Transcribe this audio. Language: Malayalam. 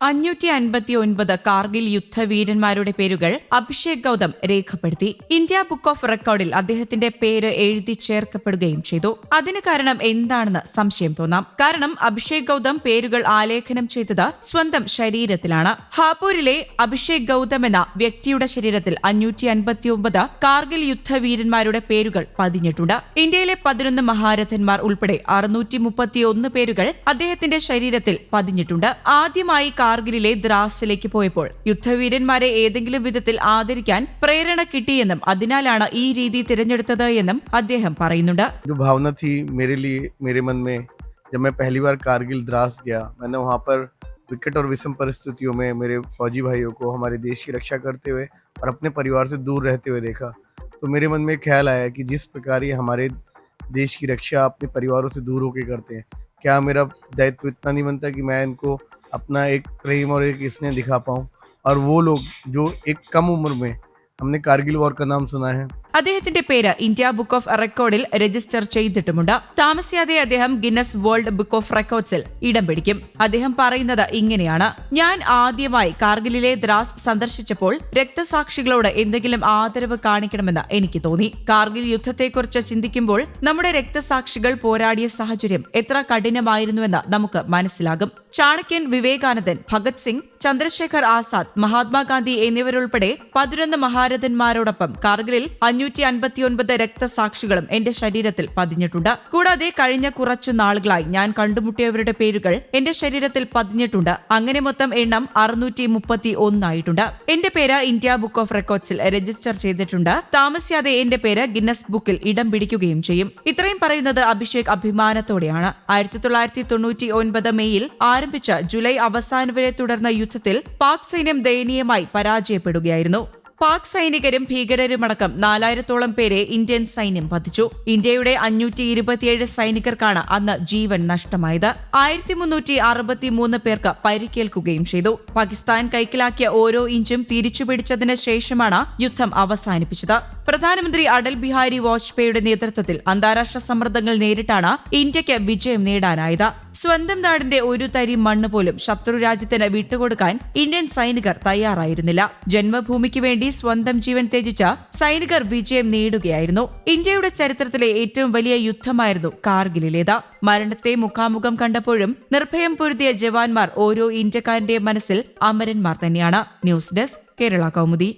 അഞ്ഞൂറ്റി അൻപത്തി ഒൻപത് കാർഗിൽ യുദ്ധവീരന്മാരുടെ പേരുകൾ അഭിഷേക് ഗൗതം രേഖപ്പെടുത്തി. ഇന്ത്യ ബുക്ക് ഓഫ് റെക്കോർഡിൽ അദ്ദേഹത്തിന്റെ പേര് എഴുതി ചേർക്കപ്പെടുകയും ചെയ്തു. അതിന് കാരണം എന്താണെന്ന് സംശയം തോന്നാം. കാരണം അഭിഷേക് ഗൗതം പേരുകൾ ആലേഖനം ചെയ്തത് സ്വന്തം ശരീരത്തിലാണ്. ഹാപൂരിലെ അഭിഷേക് ഗൗതം എന്ന വ്യക്തിയുടെ ശരീരത്തിൽ അഞ്ഞൂറ്റി അൻപത്തിയൊമ്പത് കാർഗിൽ യുദ്ധവീരന്മാരുടെ പേരുകൾ പതിഞ്ഞിട്ടുണ്ട്. ഇന്ത്യയിലെ പതിനൊന്ന് മഹാരഥന്മാർ ഉൾപ്പെടെ അറുന്നൂറ്റി മുപ്പത്തിയൊന്ന് പേരുകൾ അദ്ദേഹത്തിന്റെ ശരീരത്തിൽ പതിഞ്ഞിട്ടുണ്ട്. ആദ്യമായി കാർഗിലിലെ ദ്രാസിലേക്ക് പോയപ്പോൾ യുദ്ധവീരന്മാരെ ഏതെങ്കിലും വിധത്തിൽ ആദരിക്കാൻ പ്രേരണ കിട്ടിയെന്നും അതിനാലാണ് ഈ രീതി തിരഞ്ഞെടുത്തത് എന്നും അദ്ദേഹം പറയുന്നുണ്ട് जो भावना थी मेरे लिए मेरे मन में जब मैं पहली बार कारगिल द्रास गया मैंने वहाँ पर विकट और विषम परिस्थितियों में मेरे फौजी भाइयों को हमारे देश की रक्षा करते हुए और अपने परिवार से दूर रहते हुए देखा तो मेरे मन में एक ख्याल आया कि जिस प्रकार ये हमारे देश की रक्षा अपने परिवारों से दूर होकर करते हैं क्या मेरा दायित्व इतना नहीं बनता कि मैं इनको अपना एक प्रेम और एक इसने दिखा पाऊँ। और वो लोग जो एक कम उम्र में हमने कारगिल वॉर का नाम सुना है അദ്ദേഹത്തിന്റെ പേര് ഇന്ത്യ ബുക്ക് ഓഫ് റെക്കോർഡിൽ രജിസ്റ്റർ ചെയ്തിട്ടുമുണ്ട്. താമസിയാതെ അദ്ദേഹം ഗിന്നസ് വേൾഡ് ബുക്ക് ഓഫ് റെക്കോർഡ്സിൽ ഇടം പിടിക്കും. അദ്ദേഹം പറയുന്നത് ഇങ്ങനെയാണ്. ഞാൻ ആദ്യമായി കാർഗിലിലെ ദ്രാസ് സന്ദർശിച്ചപ്പോൾ രക്തസാക്ഷികളോട് എന്തെങ്കിലും ആദരവ് കാണിക്കണമെന്ന് എനിക്ക് തോന്നി. കാർഗിൽ യുദ്ധത്തെക്കുറിച്ച് ചിന്തിക്കുമ്പോൾ നമ്മുടെ രക്തസാക്ഷികൾ പോരാടിയ സാഹചര്യം എത്ര കഠിനമായിരുന്നുവെന്ന് നമുക്ക് മനസ്സിലാകും. ചാണക്യൻ വിവേകാനന്ദൻ ഭഗത് സിംഗ് ചന്ദ്രശേഖർ ആസാദ് മഹാത്മാഗാന്ധി എന്നിവരുൾപ്പെടെ പതിനൊന്ന് മഹാരഥന്മാരോടൊപ്പം കാർഗിലിൽ അഞ്ഞൂറ്റി അൻപത്തിയൊൻപത് രക്തസാക്ഷികളും എന്റെ ശരീരത്തിൽ പതിഞ്ഞിട്ടുണ്ട്. കൂടാതെ കഴിഞ്ഞ കുറച്ചു നാളുകളായി ഞാൻ കണ്ടുമുട്ടിയവരുടെ പേരുകൾ എന്റെ ശരീരത്തിൽ പതിഞ്ഞിട്ടുണ്ട്. അങ്ങനെ മൊത്തം എണ്ണം അറുന്നൂറ്റി മുപ്പത്തി ഒന്നായിട്ടുണ്ട് എന്റെ പേര് ഇന്ത്യ ബുക്ക് ഓഫ് റെക്കോർഡ്സിൽ രജിസ്റ്റർ ചെയ്തിട്ടുണ്ട്. താമസിയാതെ എന്റെ പേര് ഗിന്നസ് ബുക്കിൽ ഇടം പിടിക്കുകയും ചെയ്യും. ഇത്രയും പറയുന്നത് അഭിഷേക് അഭിമാനത്തോടെയാണ്. ആയിരത്തി തൊള്ളായിരത്തി തൊണ്ണൂറ്റി ഒൻപത് മെയ്യിൽ ആരംഭിച്ച ജൂലൈ അവസാനം വരെ തുടർന്ന യുദ്ധത്തിൽ പാക് സൈന്യം ദയനീയമായി പരാജയപ്പെടുകയായിരുന്നു. പാക് സൈനികരും ഭീകരരുമടക്കം നാലായിരത്തോളം പേരെ ഇന്ത്യൻ സൈന്യം വധിച്ചു. ഇന്ത്യയുടെ അഞ്ഞൂറ്റി ഇരുപത്തിയേഴ് സൈനികർക്കാണ് അന്ന് ജീവൻ നഷ്ടമായത്. ആയിരത്തി മുന്നൂറ്റി അറുപത്തിമൂന്ന് പേർക്ക് പരിക്കേൽക്കുകയും ചെയ്തു. പാകിസ്ഥാൻ കൈക്കലാക്കിയ ഓരോ ഇഞ്ചും തിരിച്ചുപിടിച്ചതിന് ശേഷമാണ് യുദ്ധം അവസാനിപ്പിച്ചത്. പ്രധാനമന്ത്രി അടൽ ബിഹാരി വാജ്പേയിയുടെ നേതൃത്വത്തിൽ അന്താരാഷ്ട്ര സമ്മർദ്ദങ്ങൾ നേരിട്ടാണ് ഇന്ത്യയ്ക്ക് വിജയം നേടാനായത്. സ്വന്തം നാടിന്റെ ഒരു തരി മണ്ണ് പോലും ശത്രു രാജ്യത്തിന് വിട്ടുകൊടുക്കാൻ ഇന്ത്യൻ സൈനികർ തയ്യാറായിരുന്നില്ല. ജന്മഭൂമിക്ക് വേണ്ടി സ്വന്തം ജീവൻ ത്യജിച്ച സൈനികർ വിജയം നേടുകയായിരുന്നു. ഇന്ത്യയുടെ ചരിത്രത്തിലെ ഏറ്റവും വലിയ യുദ്ധമായിരുന്നു കാർഗിലിലേത്. മരണത്തെ മുഖാമുഖം കണ്ടപ്പോഴും നിർഭയം പൊരുതിയ ജവാന്മാർ ഓരോ ഇന്ത്യക്കാരന്റെയും മനസ്സിൽ അമരന്മാർ തന്നെയാണ്. News desk Kerala Kaumudi.